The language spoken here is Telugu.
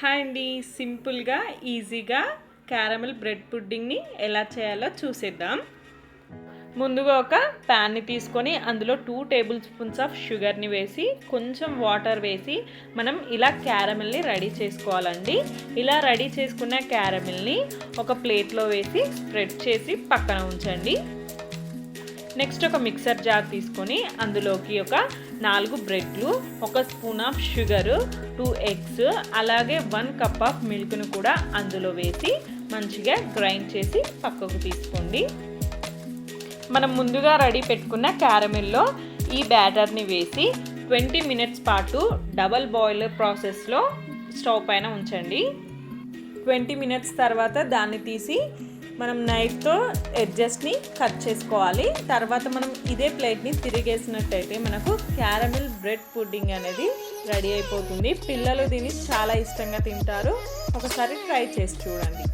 హాయ్ అండి. సింపుల్గా ఈజీగా క్యారమెల్ బ్రెడ్ పుడ్డింగ్ని ఎలా చేయాలో చూసేద్దాం. ముందుగా ఒక ప్యాన్ని తీసుకొని అందులో టూ టేబుల్ స్పూన్స్ ఆఫ్ షుగర్ని వేసి కొంచెం వాటర్ వేసి మనం ఇలా క్యారమెల్ని రెడీ చేసుకోవాలండి. ఇలా రెడీ చేసుకున్న క్యారమెల్ని ఒక ప్లేట్లో వేసి స్ప్రెడ్ చేసి పక్కన ఉంచండి. నెక్స్ట్ ఒక మిక్సర్ జార్ తీసుకొని అందులోకి ఒక నాలుగు బ్రెడ్లు ఒక spoon of sugar two eggs అలాగే వన్ కప్ ఆఫ్ మిల్క్ను కూడా అందులో వేసి మంచిగా గ్రైండ్ చేసి పక్కకు తీసుకోండి. మనం ముందుగా రెడీ పెట్టుకున్న క్యారమిల్లో ఈ బ్యాటర్ని వేసి ట్వంటీ మినిట్స్ పాటు డబల్ బాయిలర్ ప్రాసెస్లో స్టవ్ పైన ఉంచండి. ట్వంటీ మినిట్స్ తర్వాత దాన్ని తీసి మనం నైఫ్తో ఎడ్జస్ట్ని కట్ చేసుకోవాలి. తర్వాత మనం ఇదే ప్లేట్ని తిరిగేసినట్టయితే మనకు క్యారమిల్ బ్రెడ్ పుడ్డింగ్ అనేది రెడీ అయిపోతుంది. పిల్లలు దీన్ని చాలా ఇష్టంగా తింటారు. ఒకసారి ట్రై చేసి చూడండి.